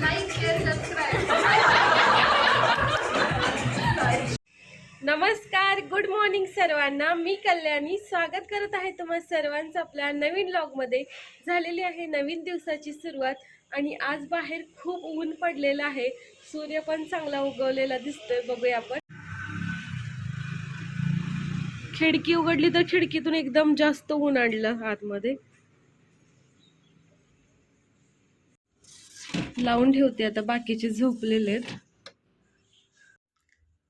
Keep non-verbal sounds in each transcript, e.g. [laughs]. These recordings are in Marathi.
लाईक शेअर सबस्क्राईब नमस्कार गुड मॉर्निंग सर्वांना. मी कल्याणी. स्वागत करत आहे तुम्हा सर्वांचं आपल्या नवीन ब्लॉगमध्ये झालेली आहे नवीन दिवसाची सुरुवात आणि आज बाहेर खूप ऊन पडलेलं आहे. सूर्य पण चांगला उगवलेला दिसतोय. बघूया आपण. खिडकी उघडली तर खिडकीतून एकदम जास्त ऊन आणलं आतमध्ये. लावून ठेवते आता बाकीचे झोपलेले आहेत.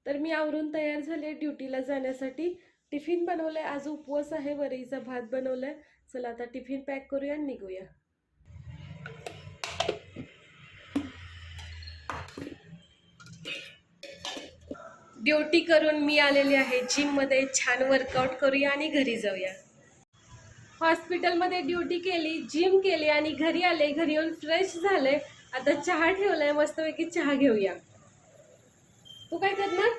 तर मी आवरून तयार झाले ड्युटीला जाण्यासाठी. टिफिन बनवलंय आज उपवास आहे वरीचा भात बनवलाय. चला आता टिफिन पॅक करूया आणि निघूया. ड्युटी करून मी आलेली आहे जिममध्ये छान वर्कआउट करूया आणि घरी जाऊया. हॉस्पिटलमध्ये ड्युटी केली जिम केली आणि घरी आले घरी येऊन फ्रेश झाले. आता चहा ठेवलाय मस्तपैकी चहा घेऊया. तू काय करणार?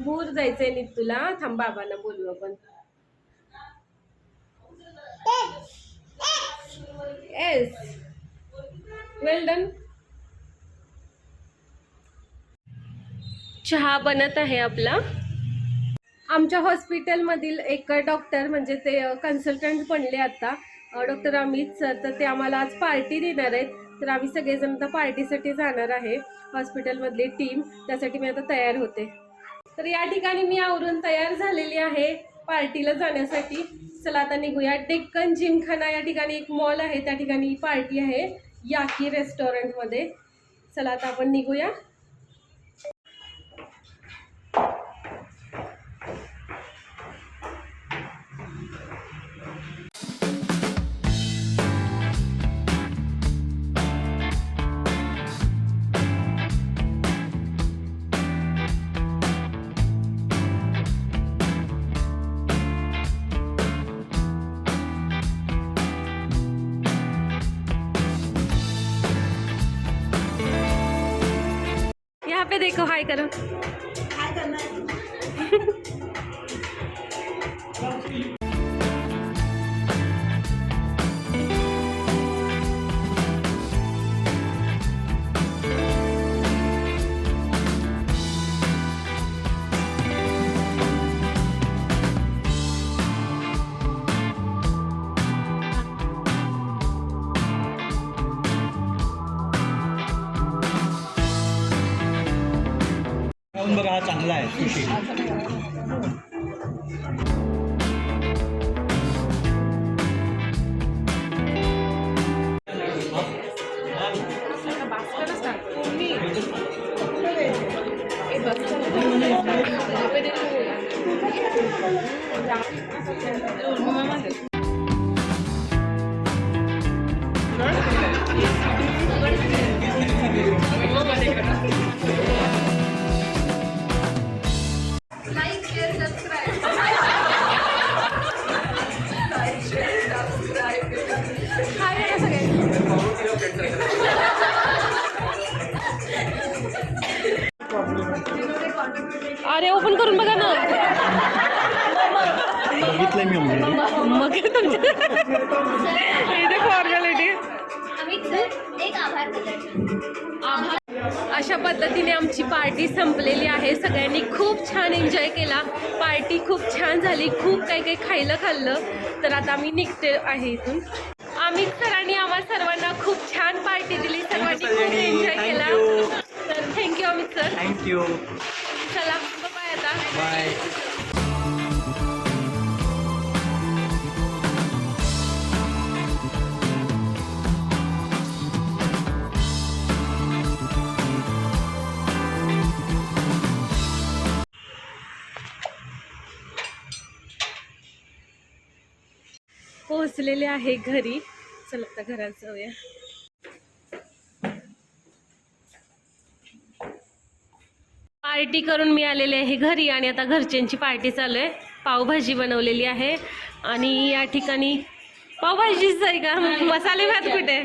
भूर जायचंय नीत तुला थांब बाबांना बोलू आपण. येस वेल डन चहा बनत आहे आपला. आमच्या हॉस्पिटलमधील एक डॉक्टर म्हणजे ते कन्सल्टंट बनले आता. डॉक्टर अमित सर तर ते आम्हाला आज पार्टी देणार आहेत. तर आम्ही सगळेजण आता पार्टीसाठी जाणार आहे. हॉस्पिटलमधली टीम त्यासाठी मी आता तयार होते. तर या ठिकाणी मी आवरून तयार झालेली आहे पार्टीला जाण्यासाठी. चला आता निघूया. डेक्कन जिमखाना या ठिकाणी एक मॉल आहे. त्या ठिकाणी पार्टी आहे. याकी रेस्टॉरंटमध्ये. चला आता आपण निघूया. यहाँ पे देखो हाय करो। [laughs] खाऊन बघा हा चांगला आहे सुशी लाईक अरे ओपन करून बघा ना. बघितलंय मी ऑलरेडी मग तुमच्या इथे फॉर्मॅलिटी अमित सर एक आभार प्रदर्शन अशा पद्धतीने आमची पार्टी संपलेली आहे. सगळ्यांनी खूप छान एन्जॉय केला. पार्टी खूप छान झाली. खूप काही काही खायला खाल्लं. तर आता आम्ही निघते आहे इथून. अमित सरांनी आम्हा सर्वांना खूप छान पार्टी दिली. सर्वांनी खूप एन्जॉय केला. तर thank you Amit sir. Thank you चला. बाय पोहोचलेले आहे घरी. चला आता घरात जाऊया. पार्टी करून मी आलेले आहे घरी आणि आता घरच्यांची पार्टी चालू आहे. पावभाजी बनवलेली आहे. आणि या ठिकाणी पावभाजीच आहे का? मसाले भात कुठे?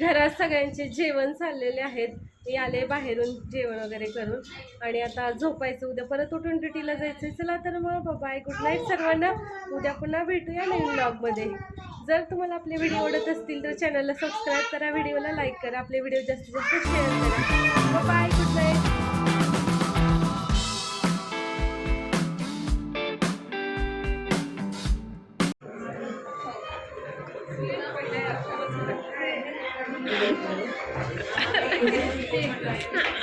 घरात सगळ्यांचे जेवण चाललेले आहेत. मी आले बाहेरून जेवण वगैरे करून आणि आता झोपायचं उद्या परत उठून ड्युटीला जायचं चला तर मग बाय गुड नाईट सर्वांना. उद्या पुन्हा भेटूया नवीन ब्लॉगमध्ये जर तुम्हाला आपले व्हिडिओ आवडत असतील तर चॅनलला सबस्क्राईब करा व्हिडिओला लाईक करा आपले व्हिडिओ जास्तीत जास्त शेअर करा. Bye good night Yeah. [laughs]